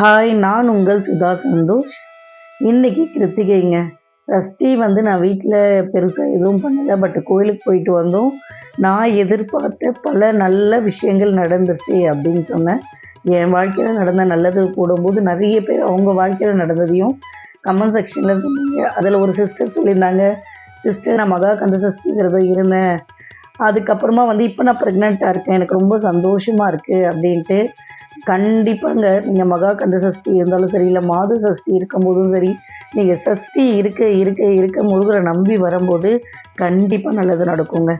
Hi நான் உங்கள் சுதா சந்தோஷ். இன்றைக்கி கிருத்திகைங்க. சஷ்டி வந்து நான் வீட்டில் பெருசாக எதுவும் பண்ணலை பட் கோயிலுக்கு போயிட்டு வந்தோம். நான் எதிர்பார்த்த பல நல்ல விஷயங்கள் நடந்துச்சு அப்படின்னு சொன்னேன். என் வாழ்க்கையில் நடந்த நல்லது போடும்போது நிறைய பேர் அவங்க வாழ்க்கையில் நடந்ததையும் கமெண்ட் செக்ஷனில் சொன்னாங்க. அதில் ஒரு சிஸ்டர் சொல்லியிருந்தாங்க. சிஸ்டர் நான் மகா கந்த சஷ்டிங்கிறத இருந்தேன். அதுக்கப்புறமா வந்து இப்போ நான் ப்ரெக்னெண்ட்டாக இருக்கேன். எனக்கு ரொம்ப சந்தோஷமாக இருக்குது அப்படின்ட்டு கண்டிப்பாங்க. நீங்கள் மகா கந்த சஷ்டி இருந்தாலும் சரி இல்லை மாத சஷ்டி இருக்கும்போதும் சரி நீங்கள் சஷ்டி இருக்க இருக்க இருக்க முருகரை நம்பி வரும்போது கண்டிப்பாக நல்லது நடக்குங்க.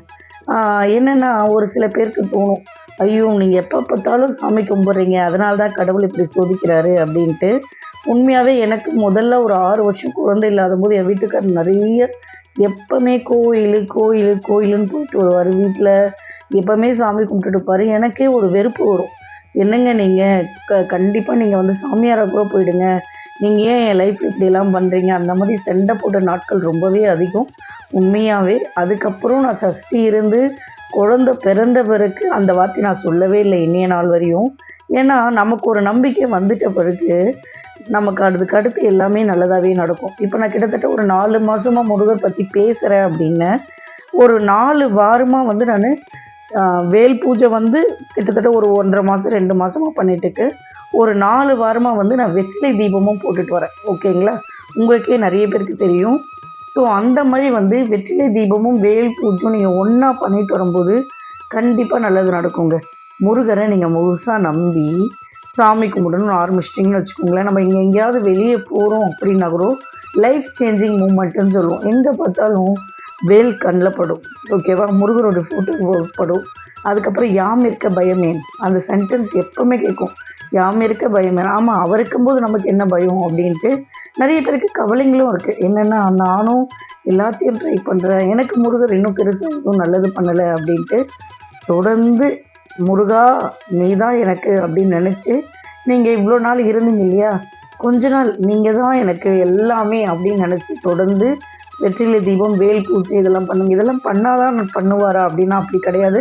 என்னென்னா ஒரு சில பேருக்கு தோணும் ஐயோ நீங்கள் எப்போ பார்த்தாலும் சாமி கும்பிட்றீங்க அதனால தான் கடவுள் இப்படி சோதிக்கிறாரு அப்படின்ட்டு. உண்மையாகவே எனக்கு முதல்ல ஒரு ஆறு வருஷம் குழந்தை இல்லாத போது என் வீட்டுக்காரர் நிறைய எப்பவுமே கோயில் கோயில் கோயிலுன்னு போயிட்டு வருவார் வீட்டில் எப்போவுமே சாமி கும்பிட்டுட்டு இருப்பாரு. எனக்கே ஒரு வெறுப்பு வரும். என்னங்க நீங்கள் க கண்டிப்பாக நீங்கள் வந்து சாமியாராக கூட போயிடுங்க. நீங்கள் ஏன் என் லைஃப் இப்படிலாம் பண்ணுறீங்க அந்த மாதிரி சண்டை போட்ட நாட்கள் ரொம்பவே அதிகம். உண்மையாகவே அதுக்கப்புறம் நான் சஷ்டி இருந்து குழந்தை பிறந்த பிறகு அந்த வார்த்தை நான் சொல்லவே இல்லை இனிய நாள் வரையும். ஏன்னா நமக்கு ஒரு நம்பிக்கை வந்துட்ட பிறகு நமக்கு அதுக்கு அடுத்து எல்லாமே நல்லதாகவே நடக்கும். இப்போ நான் கிட்டத்தட்ட ஒரு நாலு மாதமாக முருகர் பற்றி பேசுகிறேன் அப்படின்னு ஒரு நாலு வாரமாக வந்து நான் வேல் பூஜை வந்து கிட்டத்தட்ட ஒரு ஒன்றரை மாதம் ரெண்டு மாதமாக பண்ணிட்டுருக்கு. ஒரு நாலு வாரமாக வந்து நான் வெற்றிலை தீபமும் போட்டுட்டு வரேன். ஓகேங்களா? உங்களுக்கே நிறைய பேருக்கு தெரியும். ஸோ அந்த மாதிரி வந்து வெற்றிலை தீபமும் வேல் பூஜையும் நீங்கள் ஒன்றா பண்ணிட்டு வரும்போது கண்டிப்பாக நல்லது நடக்குங்க. முருகரை நீங்கள் முழுசாக நம்பி சாமி கும்பிடணும்னு ஆரம்பிச்சிட்டிங்கன்னு வச்சுக்கோங்களேன். நம்ம இங்கே எங்கேயாவது வெளியே போகிறோம் அப்படின்னா கூட லைஃப் சேஞ்சிங் மூமெண்ட்டுன்னு சொல்லுவோம். எங்கே பார்த்தாலும் வேல் கண்ணில் படும். ஓகேவா முருகரோட ஃபோட்டோ படும். அதுக்கப்புறம் யாம் இருக்க பயமேன் அந்த சென்டென்ஸ் எப்போவுமே கேட்கும். யாம் இருக்க பயமேன் ஆமாம் அவர் இருக்கும்போது நமக்கு என்ன பயம் அப்படின்ட்டு நிறைய பேருக்கு கவலைங்களும் இருக்குது என்னென்னா நானும் எல்லாத்தையும் ட்ரை பண்ணுறேன் எனக்கு முருகர் இன்னும் பெருசாக எதுவும் நல்லது பண்ணலை அப்படின்ட்டு தொடர்ந்து முருகா நீ தான் எனக்கு அப்படின்னு நினச்சி நீங்கள் இவ்வளோ நாள் இருந்தீங்க இல்லையா? கொஞ்ச நாள் நீங்கள் தான் எனக்கு எல்லாமே அப்படின்னு நினச்சி தொடர்ந்து வெற்றிலை தீபம் வேல் பூஜை இதெல்லாம் பண்ணுங்க. இதெல்லாம் பண்ணாதான் நான் பண்ணுவாரா அப்படின்னா அப்படி கிடையாது.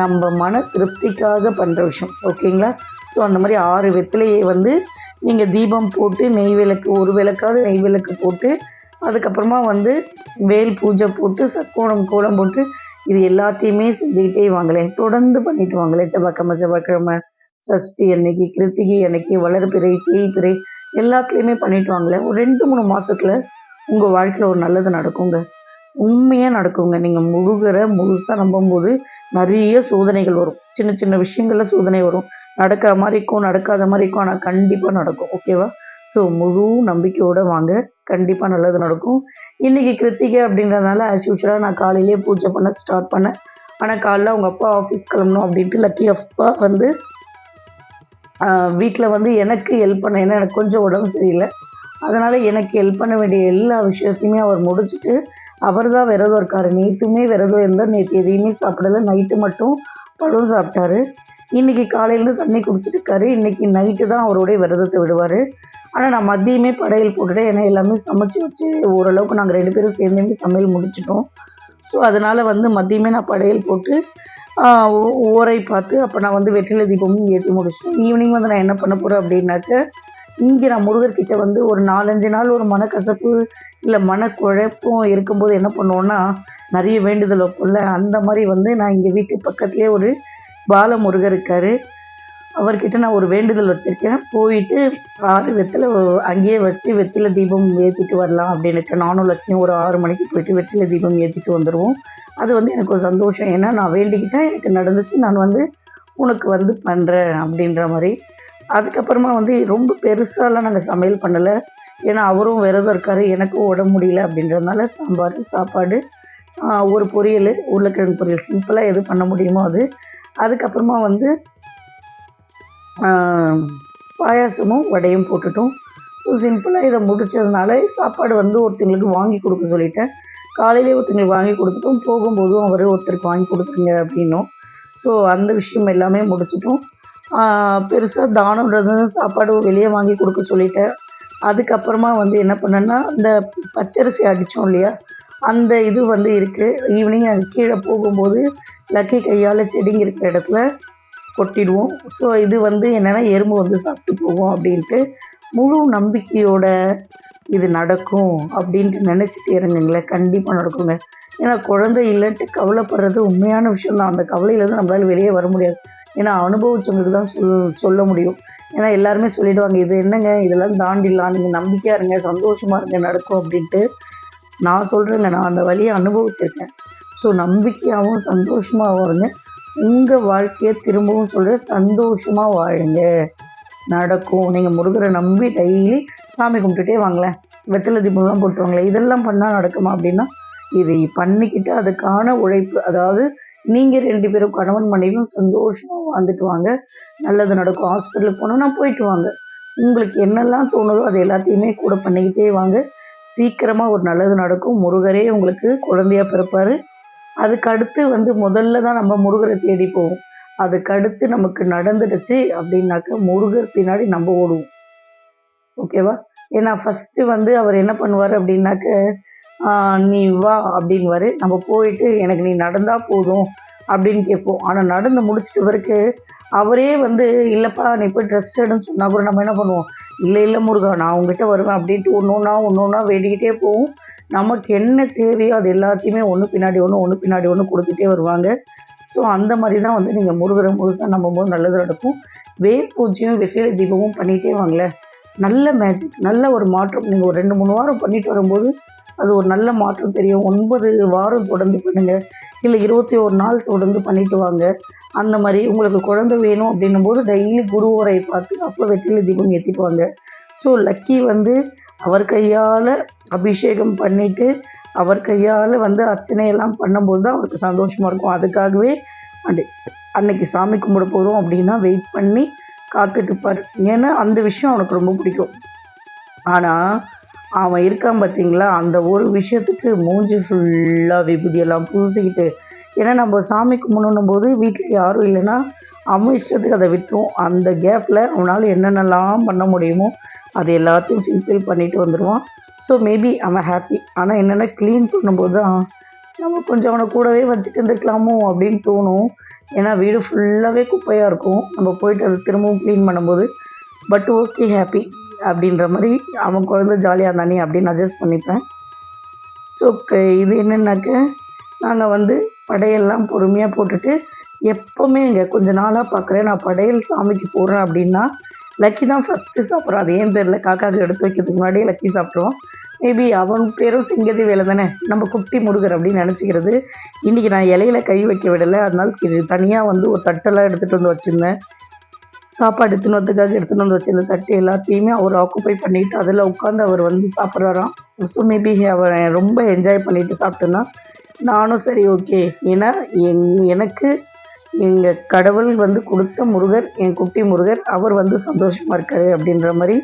நம்ம மன திருப்திக்காக பண்ணுற விஷயம். ஓகேங்களா? ஸோ அந்த மாதிரி ஆறு வெத்திலையை வந்து நீங்கள் தீபம் போட்டு நெய் விளக்கு ஒரு விளக்காவது நெய் விளக்கு போட்டு அதுக்கப்புறமா வந்து வேல் பூஜை போட்டு சக்கோணம் கோலம் போட்டு இது எல்லாத்தையுமே செஞ்சுக்கிட்டே வாங்களேன். தொடர்ந்து பண்ணிட்டு வாங்களேன். செவ்வாய்க்கிழமை செவ்வாய்க்கிழமை சஷ்டி அன்னைக்கு கிருத்திகை அன்னைக்கு வளர்பிறை தேய்பிறை எல்லாத்துலேயுமே பண்ணிட்டு வாங்களேன். ஒரு ரெண்டு மூணு மாதத்தில் உங்கள் வாழ்க்கையில் ஒரு நல்லது நடக்குங்க. உண்மையாக நடக்குங்க. நீங்கள் முழுகிற முழுசாக நம்பும்போது நிறைய சோதனைகள் வரும். சின்ன சின்ன விஷயங்களில் சோதனை வரும். நடக்கிற மாதிரி இருக்கும் நடக்காத மாதிரி இருக்கும் ஆனால் கண்டிப்பாக நடக்கும் ஓகேவா ஸோ முழு நம்பிக்கையோடு வாங்க. கண்டிப்பாக நல்லது நடக்கும். இன்றைக்கி கிருத்திகை அப்படின்றதுனால ஆஸ் யூஸ்வலாக நான் காலையிலேயே பூஜை பண்ண ஸ்டார்ட் பண்ணேன் ஆனால் காலைல அவங்க அப்பா ஆஃபீஸ் கிளம்பணும் அப்படின்ட்டு லக்கி அப்பா வந்து வீட்டில் வந்து எனக்கு ஹெல்ப் பண்ண ஏன்னா எனக்கு கொஞ்சம் உடம்பு சரியில்லை. அதனால் எனக்கு ஹெல்ப் பண்ண வேண்டிய எல்லா விஷயத்தையுமே அவர் முடிச்சுட்டு அவர் தான் விரதம் இருக்கார் நேற்றுமே விரதம் இருந்தால் நேற்று எதையுமே சாப்பிடலை. நைட்டு மட்டும் பழம் சாப்பிட்டாரு. இன்றைக்கி காலையிலேருந்து தண்ணி குடிச்சிட்டு இருக்காரு இன்றைக்கி நைட்டு தான் அவருடைய விரதத்தை விடுவார். ஆனால் நான் மதியமே படையல் போட்டுட்டேன். ஏன்னா எல்லாமே சமைச்சு வச்சு ஓரளவுக்கு நாங்கள் ரெண்டு பேரும் சேர்ந்தே சமையல் முடிச்சிட்டோம். ஸோ அதனால் வந்து மதியமே நான் படையல் போட்டு ஓரை பார்த்து அப்போ நான் வந்து வெற்றிலை தீபமும் ஏற்றி முடிச்சிட்டேன். ஈவினிங் வந்து நான் என்ன பண்ண போகிறேன் அப்படின்னாக்க இங்கே நான் முருகர்கிட்ட வந்து ஒரு நாலஞ்சு நாள் ஒரு மனக்கசப்பு இல்லை மனக்குழப்பம் இருக்கும்போது என்ன பண்ணுவோன்னா நிறைய வேண்டுதல் வைப்போம்ல. அந்த மாதிரி வந்து நான் இங்கே வீட்டு பக்கத்துலேயே ஒரு பாலமுருகர் இருக்கார். அவர்கிட்ட நான் ஒரு வேண்டுதல் வச்சுருக்கேன். போயிட்டு ஆறு வெற்றில அங்கேயே வச்சு வெத்தில தீபம் ஏற்றிட்டு வரலாம் அப்படின்னு நானும் லட்சியம் ஒரு ஆறு மணிக்கு போயிட்டு வெற்றில தீபம் ஏற்றிட்டு வந்துடுவோம் அது வந்து எனக்கு ஒரு சந்தோஷம். ஏன்னா நான் வேண்டிக்கிட்டேன். எனக்கு நடந்துச்சு. நான் வந்து உனக்கு வந்து பண்ணுறேன் அப்படின்ற மாதிரி அதுக்கப்புறமா வந்து ரொம்ப பெருசாலாம் நாங்கள் சமையல் பண்ணலை. ஏன்னா அவரும் விரதம் இருக்கார் எனக்கும் உடம்பு முடியல அப்படின்றதுனால சாம்பார் சாப்பாடு ஒரு பொரியல் உருளைக்கிழங்கு பொரியல். சிம்பிளாக எது பண்ண முடியுமோ அது. அதுக்கப்புறமா வந்து பாயாசமும் வடையும் போட்டுட்டோம். சிம்பிளாக இதை முடித்ததுனால சாப்பாடு வந்து ஒருத்தங்களுக்கு வாங்கி கொடுக்க சொல்லிட்டேன். காலையிலே ஒருத்தங்களுக்கு வாங்கி கொடுத்துட்டோம். போகும்போதும் அவர் ஒருத்தருக்கு வாங்கி கொடுத்துருங்க அப்படின்னும். ஸோ அந்த விஷயம் எல்லாமே முடிச்சிட்டோம். பெருசாக தானம்ன்றது சாப்பாடு வெளியே வாங்கி கொடுக்க சொல்லிட்டேன் அதுக்கப்புறமா வந்து என்ன பண்ணேன்னா இந்த பச்சரிசி அடித்தோம் இல்லையா அந்த இது வந்து இருக்குது ஈவினிங் அது கீழே போகும்போது லக்கி கையால் செடிங்க இருக்கிற இடத்துல கொட்டிடுவோம். ஸோ இது வந்து என்னென்னா எறும்பு வந்து சாப்பிட்டு போகும் அப்படின்ட்டு முழு நம்பிக்கையோட இது நடக்கும் அப்படின்ட்டு நினச்சிட்டு இருங்குங்களேன். கண்டிப்பாக நடக்குங்க. ஏன்னா குழந்தை இல்லைன்ட்டு கவலைப்படுறது உண்மையான விஷயம் தான் அந்த கவலையிலேருந்து நம்மளால் வெளியே வர முடியாது. ஏன்னா அனுபவிச்சவங்களுக்கு தான் சொல் சொல்ல முடியும். ஏன்னா எல்லாருமே சொல்லிடுவாங்க இது என்னங்க? இதெல்லாம் தாண்டிடலாம். நீங்கள் நம்பிக்கையாக இருங்க. சந்தோஷமாக இருங்க. நடக்கும். அப்படின்ட்டு நான் சொல்கிறேங்க நான் அந்த வழியை அனுபவிச்சிருக்கேன். ஸோ நம்பிக்கையாகவும் சந்தோஷமாகவும் இருங்க. உங்கள் வாழ்க்கையை திரும்பவும் சொல்கிறேன் சந்தோஷமாக வாழுங்க. நடக்கும். நீங்கள் முருகரை நம்பி டெய்லி சாமி கும்பிட்டுட்டே வாங்களேன். வெத்தலை தீபம்லாம் போட்டுவாங்களே இதெல்லாம் பண்ணால் நடக்குமா அப்படின்னா இதை பண்ணிக்கிட்டு அதுக்கான உழைப்பு அதாவது நீங்கள் ரெண்டு பேரும் கணவன் மனைவியும் சந்தோஷமாக வாழ்ந்துட்டு வாங்க. நல்லது நடக்கும். ஹாஸ்பிட்டலுக்கு போனோன்னா போயிட்டு வாங்க. உங்களுக்கு என்னெல்லாம் தோணுதோ அது எல்லாத்தையுமே கூட பண்ணிக்கிட்டே வாங்க. சீக்கிரமாக ஒரு நல்லது நடக்கும். முருகரே உங்களுக்கு குழந்தையா பிறப்பார். அதுக்கடுத்து வந்து முதல்ல தான் நம்ம முருகரை தேடி போவோம். அதுக்கடுத்து நமக்கு நடந்துடுச்சு அப்படின்னாக்க முருகர் பின்னாடி நம்ம ஓடுவோம். ஓகேவா ஏன்னா ஃபஸ்ட்டு வந்து அவர் என்ன பண்ணுவார் அப்படின்னாக்க நீ வா அப்படின்வாரு நம்ம போயிட்டு எனக்கு நீ நடந்தால் போதும் அப்படின்னு கேட்போம். ஆனால் நடந்து முடிச்சிட்ட பிறகு அவரே வந்து இல்லைப்பா நீ போய் ட்ரெஸ் எடுன்னு சொன்னால் கூட நம்ம என்ன பண்ணுவோம்? இல்லை இல்லை முருகா நான் உங்ககிட்ட வருவேன் அப்படின்ட்டு ஒன்று ஒன்றா ஒன்று ஒன்றா வேண்டிக்கிட்டே போவோம். நமக்கு என்ன தேவையோ அது எல்லாத்தையுமே ஒன்று பின்னாடி ஒன்று ஒன்று பின்னாடி ஒன்று கொடுத்துட்டே வருவாங்க. ஸோ அந்த மாதிரி தான் வந்து நீங்கள் முருகரை முழுசாக நம்பும்போது நல்லது நடக்கும். வேல் பூஜையும் வெற்றிலை தீபமும் பண்ணிகிட்டே வாங்களேன். நல்ல மேஜிக் நல்ல ஒரு மாற்றம். நீங்கள் ஒரு ரெண்டு மூணு வாரம் பண்ணிட்டு வரும்போது அது ஒரு நல்ல மாற்றம் தெரியும். ஒன்பது வாரம் தொடர்ந்து பண்ணுங்க. இல்லை இருபத்தி ஒரு நாள் தொடர்ந்து பண்ணிட்டு வாங்க. அந்த மாதிரி உங்களுக்கு குழந்தை வேணும் அப்படின்னும் போது டெய்லி குருவரை பார்த்து அப்போ வெற்றிலை தீபம் ஏற்றிட்டு வாங்க. ஸோ லக்கி வந்து அவர் கையால் அபிஷேகம் பண்ணிவிட்டு அவர் கையால் வந்து அர்ச்சனையெல்லாம் பண்ணும்போது தான் அவருக்கு சந்தோஷமாக இருக்கும். அதுக்காகவே அன்னை அன்னைக்கு சாமி கும்பிட போகிறோம் அப்படின்னா வெயிட் பண்ணி காத்துட்டு பாரு ஏன்னா அந்த விஷயம் அவனுக்கு ரொம்ப பிடிக்கும். ஆனால் அவன் இருக்கான் பார்த்தீங்களா அந்த ஒரு விஷயத்துக்கு மூஞ்சி ஃபுல்லாக விபூதியெல்லாம் பூசிக்கிட்டு. ஏன்னா நம்ம சாமி கும்பிடணும் போது வீட்டில் யாரும் இல்லைன்னா அவன் இஷ்டத்துக்கு அதை விட்டுரும். அந்த கேப்பில் அவனால் என்னென்னலாம் பண்ண முடியுமோ அது எல்லாத்தையும் சிம்பிள் பண்ணிட்டு வந்துடுவான் ஸோ மேபி அவன் ஹாப்பி ஆனால் என்னென்ன க்ளீன் பண்ணும்போது தான் நம்ம கொஞ்சம் அவனை கூடவே வச்சுட்டு இருந்துக்கலாமோ அப்படின்னு தோணும். ஏன்னா வீடு ஃபுல்லாகவே குப்பையாக இருக்கும். நம்ம போயிட்டு அதை திரும்பவும் க்ளீன் பண்ணும்போது பட் ஓகே ஹாப்பி அப்படின்ற மாதிரி அவன் குழந்த ஜாலியாக இருந்தானே அப்படின்னு அட்ஜஸ்ட் பண்ணிப்பேன். ஸோ இது என்னென்னாக்க நாங்கள் வந்து படையெல்லாம் பொறுமையாக போட்டுட்டு எப்போவுமே இங்கே கொஞ்ச நாளாக பார்க்குறேன் நான் படையல் சாமிக்கு போடுறேன் அப்படின்னா லக்கி தான் ஃபஸ்ட்டு சாப்பிட்றான். அது ஏன் தெரில காக்காவுக்கு எடுத்து வைக்கிறதுக்கு முன்னாடியே லக்கி சாப்பிட்ருவான் மேபி அவன் பேரும் சிங்கதி வேலை தானே. நம்ம குட்டி முருகர் அப்படின்னு நினச்சிக்கிறது. இன்றைக்கி நான் இலையில கை வைக்க விடலை. அதனால தனியாக வந்து ஒரு தட்டெல்லாம் எடுத்துகிட்டு வந்து வச்சுருந்தேன். சாப்பாடு எடுத்துன்னு வரதுக்காக எடுத்துன்னு வந்து வச்சிருந்த தட்டு எல்லாத்தையுமே அவர் ஆக்குப்பை பண்ணிவிட்டு அதில் உட்காந்து அவர் வந்து சாப்பிட்றாராம். ஸோ மேபி அவர் ரொம்ப என்ஜாய் பண்ணிவிட்டு சாப்பிட்டேன்னா நானும் சரி ஓகே ஏன்னா எங் எனக்கு எங்கள் கடவுள் வந்து கொடுத்த முருகர் என் குட்டி முருகர் அவர் வந்து சந்தோஷமாக இருக்காரு அப்படின்ற மாதிரி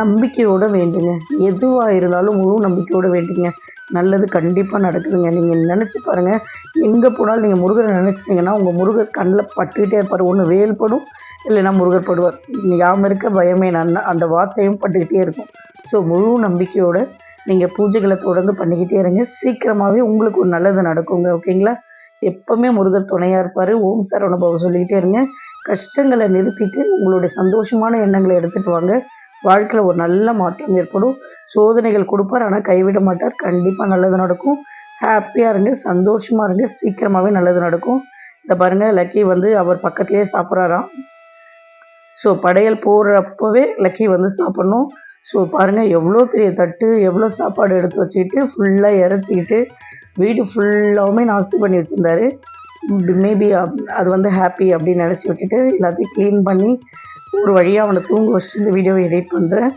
நம்பிக்கையோடு வேண்டுங்க. எதுவாக இருந்தாலும் முழு நம்பிக்கையோடு வேண்டுங்க. நல்லது கண்டிப்பாக நடக்குதுங்க. நீங்கள் நினச்சி பாருங்கள் எங்கே போனாலும் நீங்கள் முருகரை நினச்சிட்டிங்கன்னா உங்கள் முருகர் கண்ணில் பட்டுக்கிட்டே இருப்பார். ஒன்று வேல் படும் இல்லைன்னா முருகர் படுவார். யாம் இருக்க பயமே நான் அந்த வார்த்தையும் பட்டுக்கிட்டே இருக்கும். ஸோ முழு நம்பிக்கையோடு நீங்கள் பூஜைகளை தொடர்ந்து பண்ணிக்கிட்டே இருங்க. சீக்கிரமாகவே உங்களுக்கு ஒரு நல்லது நடக்குங்க. ஓகேங்களா எப்போவுமே முருகர் துணையாக இருப்பார். ஓம் சரவணபவ சொல்லிக்கிட்டே இருங்க. கஷ்டங்களை நிறுத்திட்டு உங்களுடைய சந்தோஷமான எண்ணங்களை எடுத்துகிட்டு வாங்க. வாழ்க்கையில் ஒரு நல்ல மாற்றம் ஏற்படும். சோதனைகள் கொடுப்பார் ஆனால் கைவிட மாட்டார். கண்டிப்பாக நல்லது நடக்கும். ஹாப்பியாக இருங்க சந்தோஷமாக இருங்க சீக்கிரமாகவே நல்லது நடக்கும். இந்த பாருங்கள் லக்கி வந்து அவர் பக்கத்துலேயே சாப்பிட்றாராம். ஸோ படையல் போகிறப்பவே லக்கி வந்து சாப்பிட்ணும். ஸோ பாருங்கள் எவ்வளோ பெரிய தட்டு எவ்வளோ சாப்பாடு எடுத்து வச்சுக்கிட்டு ஃபுல்லாக இறச்சிக்கிட்டு வீடு ஃபுல்லாகவுமே நாஸ்தி பண்ணி வச்சுருந்தாரு. மேபி அது வந்து ஹாப்பி அப்படின்னு நினச்சி வச்சுட்டு எல்லாத்தையும் க்ளீன் பண்ணி ஒரு வழியாக அவனை தூங்க வச்சுட்டு இந்த வீடியோவை எடிட் பண்ணுறேன்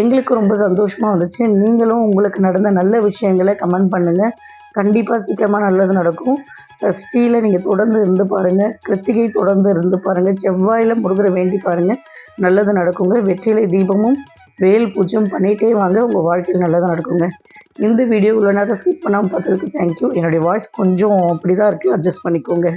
எங்களுக்கு ரொம்ப சந்தோஷமாக வந்துச்சு. நீங்களும் உங்களுக்கு நடந்த நல்ல விஷயங்களை கமெண்ட் பண்ணுங்கள் கண்டிப்பாக சீக்கிரமாக நல்லது நடக்கும். சஷ்டியில் நீங்கள் தொடர்ந்து இருந்து பாருங்கள் கிருத்திகை தொடர்ந்து இருந்து பாருங்கள் செவ்வாயில் முருகரை வேண்டி பாருங்கள் நல்லது நடக்குங்க. வெற்றிலை தீபமும் வேல் பூஜையும் பண்ணிகிட்டே வாங்க. உங்கள் வாழ்க்கையில் நல்லதாக நடக்குங்க. இந்த வீடியோ இவ்வளோ நேரம் ஸ்கிப் பண்ணாமல் பார்த்ததுக்கு தேங்க்யூ என்னுடைய வாய்ஸ் கொஞ்சம் அப்படி தான் இருக்குது அட்ஜஸ்ட் பண்ணிக்கோங்க.